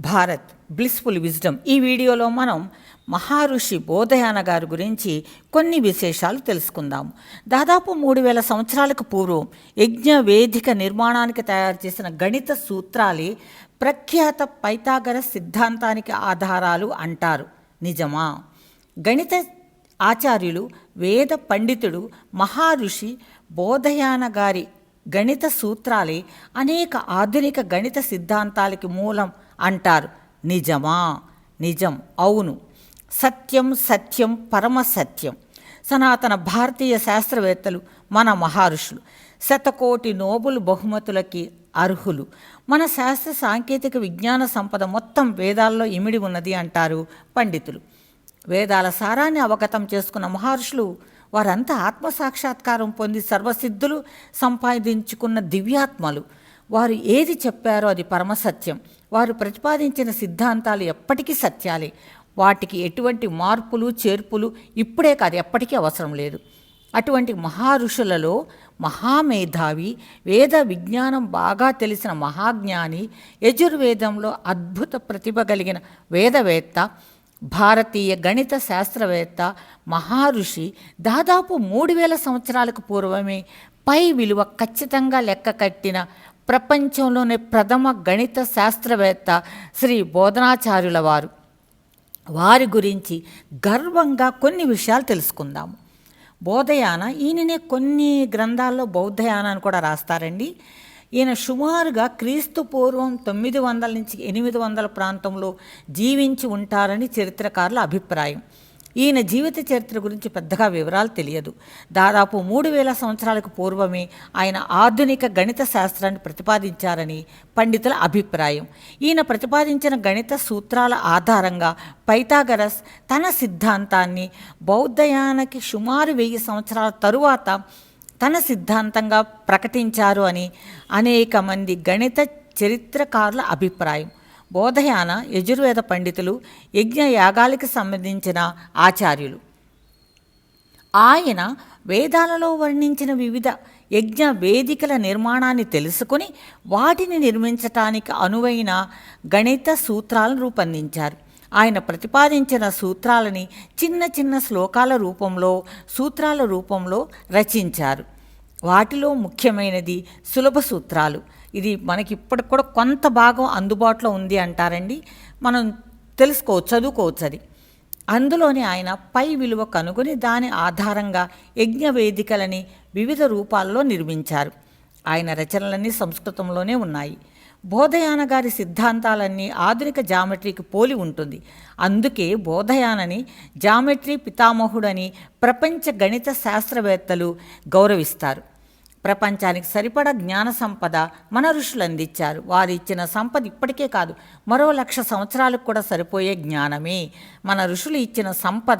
Bharat blissful wisdom ఈ వీడియోలో మనం మహారుషి బోధయాన గారి గురించి కొన్ని విశేషాలు తెలుసుకుందాం. దాదాపు మూడు వేల సంవత్సరాలకు పూర్వం యజ్ఞ వేదిక నిర్మాణానికి తయారు చేసిన గణిత సూత్రాలే ప్రఖ్యాత పైతాగర సిద్ధాంతానికి ఆధారాలు అంటారు. నిజమా? గణిత ఆచార్యులు వేద పండితుడు మహారుషి బోధయాన గారి గణిత సూత్రాలే అనేక ఆధునిక గణిత సిద్ధాంతాలకి మూలం అంటారు. నిజమా? నిజం. అవును. సత్యం సత్యం పరమ సత్యం. సనాతన భారతీయ శాస్త్రవేత్తలు మన మహర్షులు. శతకోటి నోబుల్ బహుమతులకి అర్హులు. మన శాస్త్ర సాంకేతిక విజ్ఞాన సంపద మొత్తం వేదాల్లో ఇమిడి ఉన్నది అంటారు పండితులు. వేదాల సారాన్ని అవగతం చేసుకున్న మహర్షులు వారంతా ఆత్మసాక్షాత్కారం పొంది సర్వసిద్ధులు సంపాదించుకున్న దివ్యాత్మలు. వారు ఏది చెప్పారో అది పరమసత్యం వారు ప్రతిపాదించిన సిద్ధాంతాలు ఎప్పటికీ సత్యాలే. వాటికి ఎటువంటి మార్పులు చేర్పులు ఇప్పుడే కాదు ఎప్పటికీ అవసరం లేదు. అటువంటి మహారుషులలో మహామేధావి వేద విజ్ఞానం బాగా తెలిసిన మహాజ్ఞాని యజుర్వేదంలో అద్భుత ప్రతిభ కలిగిన వేదవేత్త భారతీయ గణిత శాస్త్రవేత్త మహారుషి దాదాపు మూడు వేల సంవత్సరాలకు పూర్వమే పై విలువ ఖచ్చితంగా లెక్క కట్టిన ప్రపంచంలోనే ప్రథమ గణిత శాస్త్రవేత్త శ్రీ బోధనాచార్యుల వారు వారి గురించి గర్వంగా కొన్ని విషయాలు తెలుసుకుందాము. బోధయాన ఈయననే కొన్ని గ్రంథాల్లో బౌద్ధయాన అని కూడా రాస్తారండి. ఈయన సుమారుగా క్రీస్తు పూర్వం తొమ్మిది వందల నుంచి ఎనిమిది వందల ప్రాంతంలో జీవించి ఉంటారని చరిత్రకారుల అభిప్రాయం. ఈయన జీవిత చరిత్ర గురించి పెద్దగా వివరాలు తెలియదు. దాదాపు మూడు వేల సంవత్సరాలకు పూర్వమే ఆయన ఆధునిక గణిత శాస్త్రాన్ని ప్రతిపాదించారని పండితుల అభిప్రాయం. ఈయన ప్రతిపాదించిన గణిత సూత్రాల ఆధారంగా పైథాగరస్ తన సిద్ధాంతాన్ని బౌద్ధయానకి సుమారు వెయ్యి సంవత్సరాల తరువాత తన సిద్ధాంతంగా ప్రకటించారు అని అనేక మంది గణిత చరిత్రకారుల అభిప్రాయం. బోధయాన యజుర్వేద పండితులు యజ్ఞ యాగాలకి సంబంధించిన ఆచార్యులు. ఆయన వేదాలలో వర్ణించిన వివిధ యజ్ఞ వేదికల నిర్మాణాన్ని తెలుసుకుని వాటిని నిర్మించటానికి అనువైన గణిత సూత్రాలను రూపొందించారు. ఆయన ప్రతిపాదించిన సూత్రాలని చిన్న చిన్న శ్లోకాల రూపంలో సూత్రాల రూపంలో రచించారు. వాటిలో ముఖ్యమైనది సులభ సూత్రాలు. ఇది మనకి ఇప్పటికి కూడా కొంత భాగం అందుబాటులో ఉంది అంటారండి. మనం తెలుసుకోవచ్చు చదువుకోవచ్చు అది. అందులోనే ఆయన పై విలువ కనుగొని దాని ఆధారంగా యజ్ఞ వేదికలని వివిధ రూపాల్లో నిర్మించారు. ఆయన రచనలన్నీ సంస్కృతంలోనే ఉన్నాయి. బోధయాన గారి సిద్ధాంతాలన్నీ ఆధునిక జామెట్రీకి పోలి ఉంటుంది. అందుకే బోధయానని జామెట్రీ పితామహుడని ప్రపంచ గణిత శాస్త్రవేత్తలు గౌరవిస్తారు. ప్రపంచానికి సరిపడ జ్ఞాన సంపద మన ఋషులు అందించారు. వారు ఇచ్చిన సంపద ఇప్పటికే కాదు మరో లక్ష సంవత్సరాలకు కూడా సరిపోయే జ్ఞానమే. మన ఋషులు ఇచ్చిన సంపద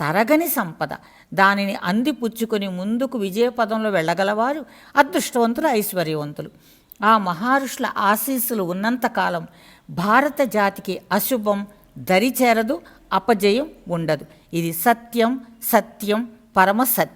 తరగని సంపద. దానిని అందిపుచ్చుకొని ముందుకు విజయపదంలో వెళ్ళగలవారు అదృష్టవంతులు ఐశ్వర్యవంతులు. ఆ మహర్షుల ఆశీస్సులు ఉన్నంతకాలం భారత జాతికి అశుభం దరిచేరదు అపజయం ఉండదు. ఇది సత్యం సత్యం పరమ సత్యం.